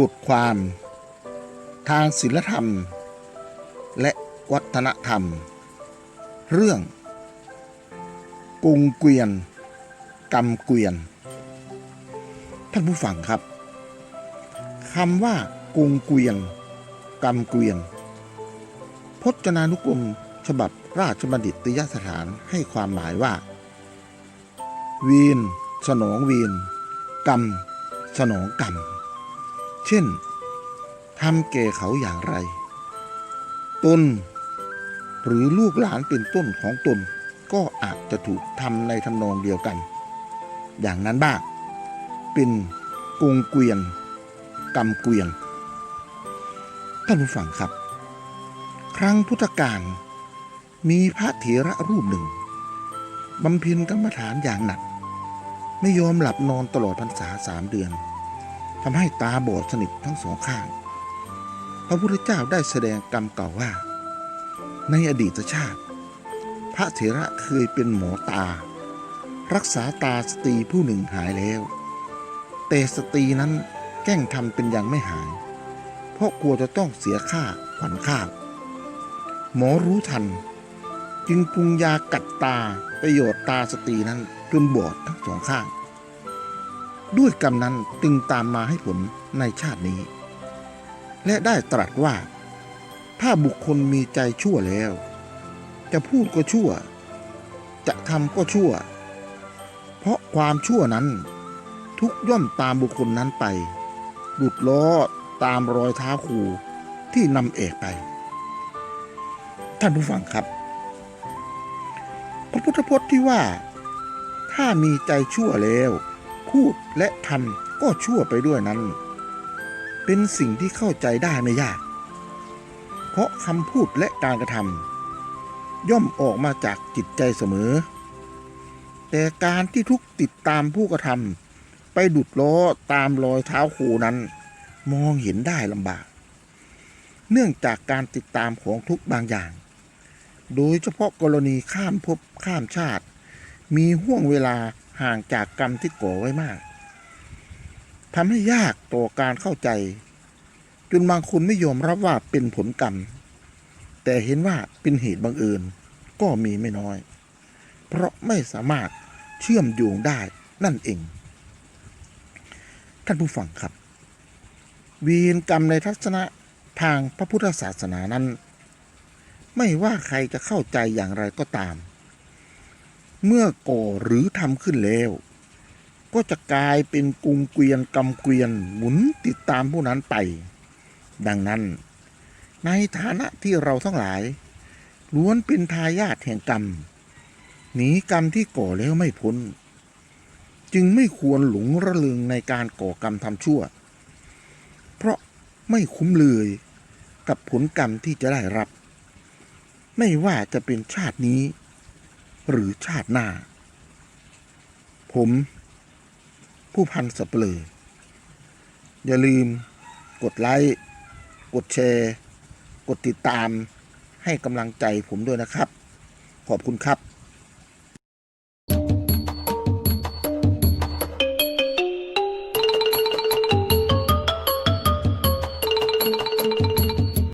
บทความ ทางศิลธรรม และวัฒนธรรม เรื่อง กุงเกวียนกำเกวียน ท่านผู้ฟังครับคำว่า กุงเกวียนกำเกวียน พจนานุกรมฉบับราชบัณฑิตยสถานให้ความหมายว่า วีนสนองวีนกรรมสนองกรรม เช่นทำแก่เขาอย่างไร ตน หรือลูกหลานเป็นต้นของตน ก็อาจจะถูกทำในทำนองเดียวกัน อย่างนั้นบ้างเป็นกงเกวียนกรรมเกวียนท่านผู้ฟังครับ ครั้งพุทธกาลมีพระเถระรูปหนึ่งบำเพ็ญกรรมฐานอย่างหนัก ไม่ยอมหลับนอนตลอดพรรษาสามเดือน ทำให้ตาบอดสนิททั้งสองข้าง พระพุทธเจ้าได้แสดงกรรมเก่าว่า ในอดีตชาติ พระเถระเคยเป็นหมอตา รักษาตาสตรีผู้หนึ่งหายแล้ว แต่สตรีนั้นแกล้งทำเป็นยังไม่หาย เพราะกลัวจะต้องเสียค่าขวัญข้าวหมอรู้ทัน จึงปรุงยากัดตาประโยชน์ตาสตรีนั้นจนบอดทั้งสองข้าง ด้วยกรรมนั้นจึงตามมาให้ผลในชาตินี้ และได้ตรัสว่า ถ้าบุคคลมีใจชั่วแล้ว จะพูดก็ชั่ว จะทำก็ชั่ว เพราะความชั่วนั้น ทุกย่อมตามบุคคลนั้นไปหลุดล้อตามรอยเท้าครูที่นำเอกไป ท่านผู้ฟังครับ พระพุทธพจน์ที่ว่า ถ้ามีใจชั่วแล้ว พูดและทำก็ชั่วไปด้วยนั้น เป็นสิ่งที่เข้าใจได้ไม่ยาก เพราะคำพูดและการกระทำย่อมออกมาจากจิตใจเสมอ แต่การที่ทุกติดตามผู้กระทำไปดุดล้อตามรอยเท้าคูนั้น มองเห็นได้ลำบาก เนื่องจากการติดตามของทุกบางอย่าง โดยเฉพาะกรณีข้ามภพข้ามชาติ มีห่วงเวลา ห่างจากกรรมที่ก่อไว้มากทำให้ยากต่อการเข้าใจ จนบางคนไม่ยอมรับว่าเป็นผลกรรม แต่เห็นว่าเป็นเหตุบังเอิญก็มีไม่น้อย เพราะไม่สามารถเชื่อมโยงได้นั่นเอง ท่านผู้ฟังครับวีนกรรมในทัศนะทางพระพุทธศาสนานั้น ไม่ว่าใครจะเข้าใจอย่างไรก็ตาม เมื่อก่อหรือทำขึ้นแล้ว ก็จะกลายเป็นกรุงเกวียนกำเกวียนหมุนติดตามผู้นั้นไป ดังนั้น ในฐานะที่เราทั้งหลาย ล้วนเป็นทายาทแห่งกรรมหนีกรรมที่ก่อแล้วไม่พ้น จึงไม่ควรหลงระลึงในการก่อกรรมทำชั่ว เพราะไม่คุ้มเลยกับผลกรรมที่จะได้รับ ไม่ว่าจะเป็นชาตินี้ หรือชาติหน้า ผม ผู้พันสับเปลออย่าลืมกดไลค์ กดแชร์ กดติดตามให้กำลังใจผมด้วยนะครับ ขอบคุณครับ